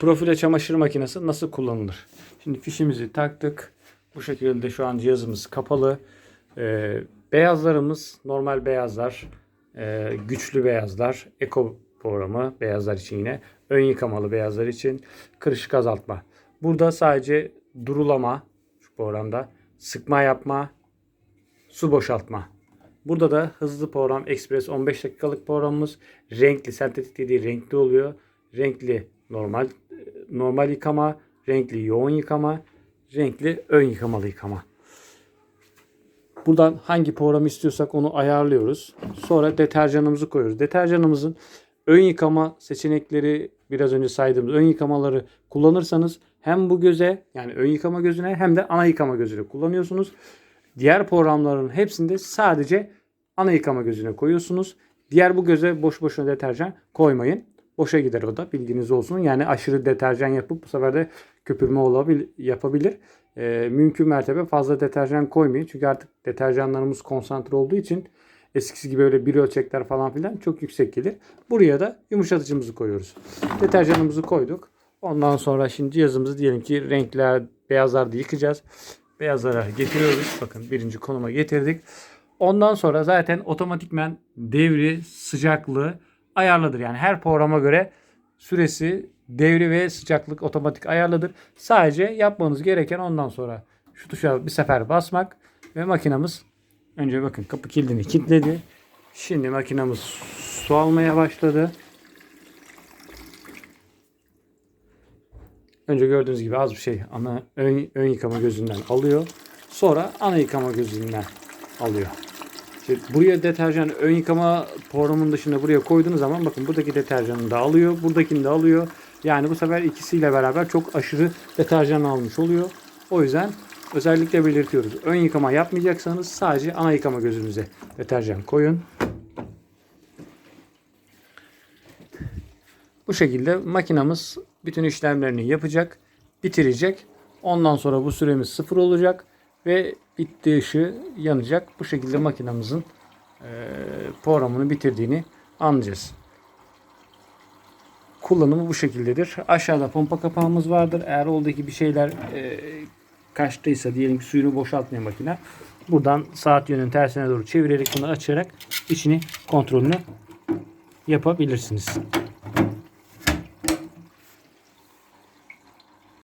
Profile çamaşır makinesi nasıl kullanılır? Şimdi fişimizi taktık. Bu şekilde şu an cihazımız kapalı. Ee, beyazlarımız normal beyazlar, e, güçlü beyazlar, eko programı beyazlar için yine. Ön yıkamalı beyazlar için kırışık azaltma. Burada sadece durulama şu programda, sıkma yapma, su boşaltma. Burada da hızlı program Express 15 dakikalık programımız. Renkli, sentetik dediği renkli oluyor. Renkli normal normal yıkama, renkli yoğun yıkama, renkli ön yıkamalı yıkama. Buradan hangi programı istiyorsak onu ayarlıyoruz. Sonra deterjanımızı koyuyoruz. Deterjanımızın ön yıkama seçenekleri biraz önce saydığımız ön yıkamaları kullanırsanız hem bu göze yani ön yıkama gözüne hem de ana yıkama gözüne kullanıyorsunuz. Diğer programların hepsinde sadece ana yıkama gözüne koyuyorsunuz. Diğer bu göze boş boşuna deterjan koymayın. Boşa gider o da bilginiz olsun. Yani aşırı deterjan yapıp bu sefer de köpürme olabilir, yapabilir. Ee, mümkün mertebe fazla deterjan koymayın. Çünkü artık deterjanlarımız konsantre olduğu için eskisi gibi öyle bir ölçekler falan filan çok yüksek gelir. Buraya da yumuşatıcımızı koyuyoruz. Deterjanımızı koyduk. Ondan sonra şimdi cihazımızı diyelim ki renkler, beyazlarda yıkacağız. Beyazlara getiriyoruz. Bakın birinci konuma getirdik. Ondan sonra zaten otomatikmen devri, sıcaklığı ayarlıdır. Yani her programa göre süresi, devri ve sıcaklık otomatik ayarlıdır. Sadece yapmanız gereken ondan sonra şu tuşa bir sefer basmak ve makinamız önce bakın kapı kilidini kilitledi. Şimdi makinamız su almaya başladı. Önce gördüğünüz gibi az bir şey ana ön, ön yıkama gözünden alıyor. Sonra ana yıkama gözünden alıyor. Buraya deterjan ön yıkama programının dışında buraya koyduğunuz zaman bakın buradaki deterjanı da alıyor. Buradakini de alıyor. Yani bu sefer ikisiyle beraber çok aşırı deterjan almış oluyor. O yüzden özellikle belirtiyoruz. Ön yıkama yapmayacaksanız sadece ana yıkama gözünüze deterjan koyun. Bu şekilde makinamız bütün işlemlerini yapacak, bitirecek. Ondan sonra bu süremiz sıfır olacak ve bitti ışığı yanacak. Bu şekilde makinamızın eee, programını bitirdiğini anlayacağız. Kullanımı bu şekildedir. Aşağıda pompa kapağımız vardır. Eğer oradaki bir şeyler eee, kaçtıysa diyelim ki suyunu boşaltmıyor makine. Buradan saat yönünün tersine doğru çevirerek bunu açarak içini kontrolünü yapabilirsiniz.